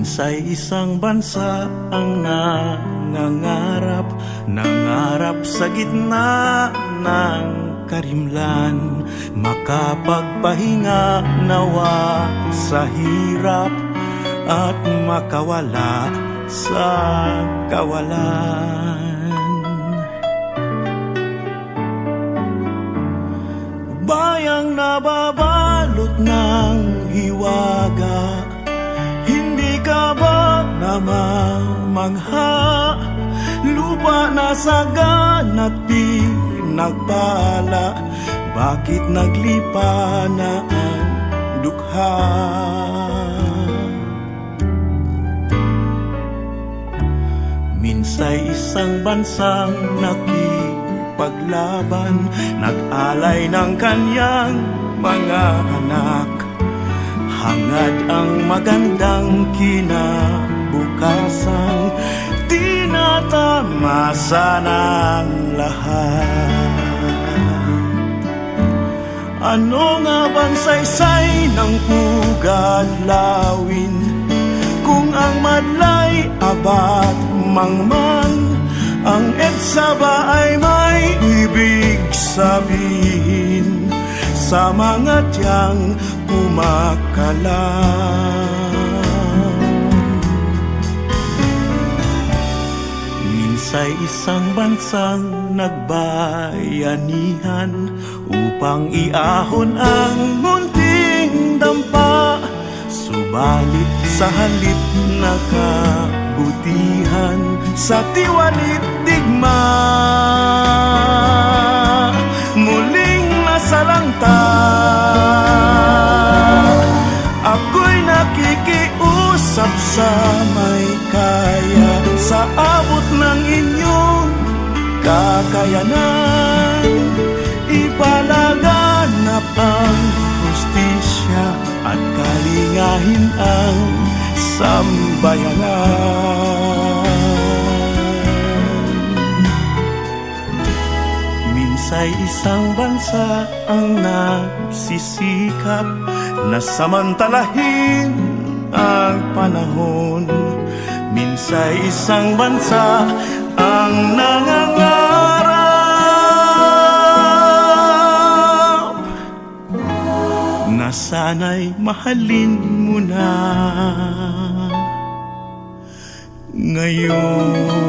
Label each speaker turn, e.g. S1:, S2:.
S1: Minsay isang bansa ang nangangarap Nangarap sa gitna ng karimlan. Makapagpahinga nawa sa hirap At makawala sa kawalan. Bayang nababalot ng hiwaga namamangha Lupa na sagan at di Bakit naglipa na ang dukha? Minsay isang bansang nakipaglaban Nag-alay ng kanyang mga anak. Hangad ang magandang kinabukasan Tinatamasa ng lahat. Ano nga bang saysay ng pugad Kung ang madlay abat mangman Ang EDSA ba ay may ibig sabihin? Sa mga tiyang kumakalam Minsay isang bansang nagbayanihan Upang iahon ang munting dampa Subalit sa halip na kabutihan Sa tiwalit digma Muling nasalanta Ako'y nakikiusap sa may kaya Sa abot kakayanan Ipalaganap ang justisya At kalingahin ang sambayanan. Minsay isang bansa ang nagsisikap na samantalahin ang panahon. Minsay isang bansa ang nangangarap sana'y mahalin mo na ngayon.